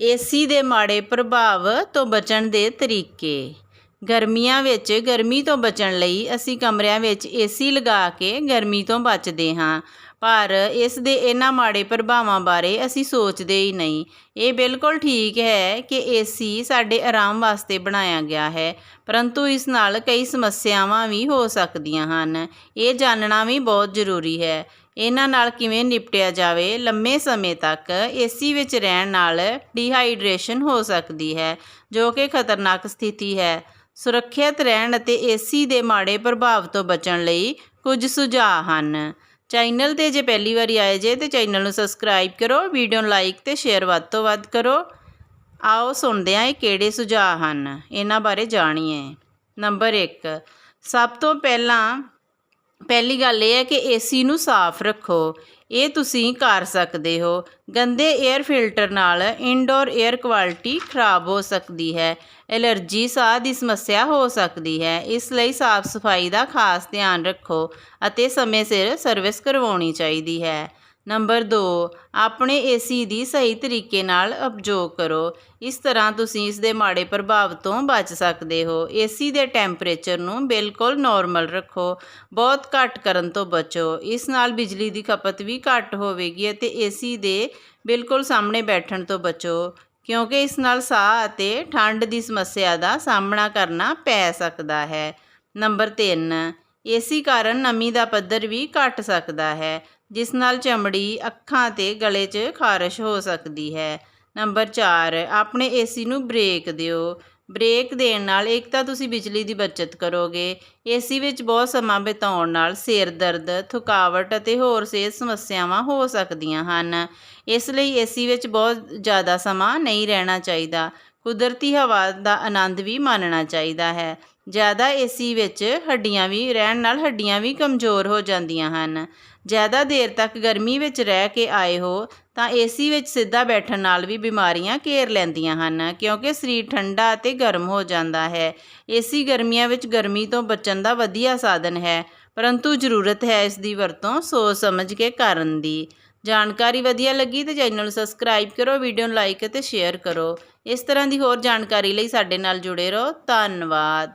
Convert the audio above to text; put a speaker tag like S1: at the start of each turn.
S1: AC ਦੇ ਮਾੜੇ ਪ੍ਰਭਾਵ ਤੋਂ ਬਚਣ ਦੇ ਤਰੀਕੇ। ਗਰਮੀਆਂ ਵਿੱਚ, ਗਰਮੀ ਤੋਂ ਬਚਣ ਲਈ ਅਸੀਂ ਕਮਰਿਆਂ ਵਿੱਚ ਏਸੀ ਲਗਾ ਕੇ ਗਰਮੀ ਤੋਂ ਬਚਦੇ ਹਾਂ। ਪਰ ਇਸ ਦੇ ਇਹਨਾਂ ਮਾੜੇ ਪ੍ਰਭਾਵਾਂ ਬਾਰੇ ਅਸੀਂ ਸੋਚਦੇ ਹੀ ਨਹੀਂ। ਇਹ ਬਿਲਕੁਲ ਠੀਕ ਹੈ ਕਿ ਏਸੀ ਸਾਡੇ ਆਰਾਮ ਵਾਸਤੇ ਬਣਾਇਆ ਗਿਆ ਹੈ, ਪਰੰਤੂ ਇਸ ਨਾਲ ਕਈ ਸਮੱਸਿਆਵਾਂ ਵੀ ਹੋ ਸਕਦੀਆਂ ਹਨ। ਇਹ ਜਾਣਨਾ ਵੀ ਬਹੁਤ ਜ਼ਰੂਰੀ ਹੈ ਇਹਨਾਂ ਨਾਲ ਕਿਵੇਂ ਨਿਪਟਿਆ ਜਾਵੇ, ਲੰਮੇ ਸਮੇਂ ਤੱਕ ਏਸੀ ਵਿੱਚ ਰਹਿਣ ਨਾਲ ਡੀਹਾਈਡਰੇਸ਼ਨ ਹੋ ਸਕਦੀ ਹੈ, ਜੋ ਕਿ ਖਤਰਨਾਕ ਸਥਿਤੀ ਹੈ। ਸੁਰੱਖਿਅਤ ਰਹਿਣ ਅਤੇ ਏਸੀ ਦੇ ਮਾੜੇ ਪ੍ਰਭਾਵ ਤੋਂ ਬਚਣ ਲਈ ਕੁਝ ਸੁਝਾਅ ਹਨ। ਚੈਨਲ ਤੇ ਜੇ ਪਹਿਲੀ ਵਾਰੀ ਆਏ ਜੇ, ਤੇ ਚੈਨਲ ਨੂੰ ਸਬਸਕ੍ਰਾਈਬ ਕਰੋ, ਵੀਡੀਓ ਨੂੰ ਲਾਈਕ ਤੇ ਸ਼ੇਅਰ ਵੱਧ ਤੋਂ ਵੱਧ ਕਰੋ। ਆਓ ਸੁਣਦੇ ਹਾਂ ਇਹ ਕਿਹੜੇ ਸੁਝਾਅ ਹਨ, ਇਹਨਾਂ ਬਾਰੇ ਜਾਣੀਏ। ਨੰਬਰ 1 ਸਭ ਤੋਂ ਪਹਿਲਾਂ ਪਹਿਲੀ ਗੱਲ ਇਹ ਹੈ ਕਿ ਏਸੀ ਨੂੰ ਸਾਫ਼ ਰੱਖੋ। ਇਹ ਤੁਸੀਂ ਕਰ ਸਕਦੇ ਹੋ। ਗੰਦੇ 에ਅਰ ਫਿਲਟਰ ਨਾਲ ਇਨਡੋਰ 에ਅਰ ਕੁਆਲਿਟੀ ਖਰਾਬ ਹੋ ਸਕਦੀ ਹੈ। ਐਲਰਜੀ ਸਾਹ ਦੀ ਸਮੱਸਿਆ ਹੋ ਸਕਦੀ ਹੈ। ਇਸ ਲਈ ਸਾਫ਼ ਸਫ਼ਾਈ ਦਾ ਖਾਸ ਧਿਆਨ ਰੱਖੋ ਅਤੇ ਸਮੇਂ ਸਿਰ ਸਰਵਿਸ ਕਰਵਾਉਣੀ ਚਾਹੀਦੀ ਹੈ। ਨੰਬਰ 2 ਆਪਣੇ ਏਸੀ ਦੀ ਸਹੀ ਤਰੀਕੇ ਨਾਲ ਉਪਯੋਗ ਕਰੋ। ਇਸ ਤਰ੍ਹਾਂ ਤੁਸੀਂ ਇਸ ਦੇ ਮਾੜੇ ਪ੍ਰਭਾਵ ਤੋਂ ਬਚ ਸਕਦੇ ਹੋ। ਏਸੀ ਦੇ ਟੈਂਪਰੇਚਰ ਨੂੰ ਬਿਲਕੁਲ ਨਾਰਮਲ ਰੱਖੋ। ਬਹੁਤ ਘੱਟ ਕਰਨ ਤੋਂ ਬਚੋ। ਇਸ ਨਾਲ ਬਿਜਲੀ ਦੀ ਖਪਤ ਵੀ ਘੱਟ ਹੋਵੇਗੀ ਅਤੇ ਏਸੀ ਦੇ ਬਿਲਕੁਲ ਸਾਹਮਣੇ ਬੈਠਣ ਤੋਂ ਬਚੋ, ਕਿਉਂਕਿ ਇਸ ਨਾਲ ਸਾਹ ਅਤੇ ਠੰਡ ਦੀ ਸਮੱਸਿਆ ਦਾ ਸਾਹਮਣਾ ਕਰਨਾ ਪੈ ਸਕਦਾ ਹੈ। ਨੰਬਰ 3 ਏਸੀ ਕਾਰਨ ਨਮੀ ਦਾ ਪੱਧਰ ਵੀ ਘਟ ਸਕਦਾ ਹੈ। ਜਿਸ ਨਾਲ ਚਮੜੀ ਅੱਖਾਂ ਤੇ ਗਲੇ 'ਚ ਖਾਰਸ਼ ਹੋ ਸਕਦੀ ਹੈ। ਨੰਬਰ 4 ਆਪਣੇ ਏਸੀ ਨੂੰ ਬ੍ਰੇਕ ਦਿਓ। ਬ੍ਰੇਕ ਦੇਣ ਨਾਲ ਇੱਕ ਤਾਂ ਤੁਸੀਂ ਬਿਜਲੀ ਦੀ ਬਚਤ ਕਰੋਗੇ। ਏਸੀ ਵਿੱਚ ਬਹੁਤ ਸਮਾਂ ਬਿਤਾਉਣ ਨਾਲ ਸਿਰ ਦਰਦ, ਥਕਾਵਟ ਅਤੇ ਹੋਰ ਸਿਹਤ ਸਮੱਸਿਆਵਾਂ ਹੋ ਸਕਦੀਆਂ ਹਨ। ਇਸ ਲਈ ਏਸੀ ਵਿੱਚ ਬਹੁਤ ਜ਼ਿਆਦਾ ਸਮਾਂ ਨਹੀਂ ਰਹਿਣਾ ਚਾਹੀਦਾ। ਕੁਦਰਤੀ ਹਵਾ ਦਾ ਆਨੰਦ ਵੀ ਮਾਣਨਾ ਚਾਹੀਦਾ ਹੈ। ਜ਼ਿਆਦਾ ਏਸੀ ਵਿੱਚ ਹੱਡੀਆਂ ਵੀ, ਰਹਿਣ ਨਾਲ ਹੱਡੀਆਂ ਵੀ ਕਮਜ਼ੋਰ ਹੋ ਜਾਂਦੀਆਂ ਹਨ। ਜ਼ਿਆਦਾ ਦੇਰ ਤੱਕ ਗਰਮੀ ਵਿੱਚ ਰਹਿ ਕੇ ਆਏ ਹੋ, ਤਾਂ ਏਸੀ ਵਿੱਚ ਸਿੱਧਾ ਬੈਠਣ ਨਾਲ ਵੀ ਬਿਮਾਰੀਆਂ ਘੇਰ ਲੈਂਦੀਆਂ ਹਨ, ਕਿਉਂਕਿ ਸਰੀਰ ਠੰਡਾ ਅਤੇ ਗਰਮ ਹੋ ਜਾਂਦਾ ਹੈ। ਏਸੀ ਗਰਮੀਆਂ ਵਿੱਚ ਗਰਮੀ ਤੋਂ ਬਚਣ ਦਾ ਵਧੀਆ ਸਾਧਨ ਹੈ, ਪਰੰਤੂ ਜ਼ਰੂਰਤ ਹੈ ਇਸ ਦੀ ਵਰਤੋਂ ਸੋਚ ਸਮਝ ਕੇ ਕਰਨ ਦੀ। ਜਾਣਕਾਰੀ ਵਧੀਆ ਲੱਗੀ ਤੇ ਚੈਨਲ ਨੂੰ ਸਬਸਕ੍ਰਾਈਬ ਕਰੋ, ਵੀਡੀਓ ਨੂੰ ਲਾਈਕ ਅਤੇ ਸ਼ੇਅਰ ਕਰੋ। ਇਸ ਤਰ੍ਹਾਂ ਦੀ ਹੋਰ ਜਾਣਕਾਰੀ ਲਈ ਸਾਡੇ ਨਾਲ ਜੁੜੇ ਰਹੋ। ਧੰਨਵਾਦ।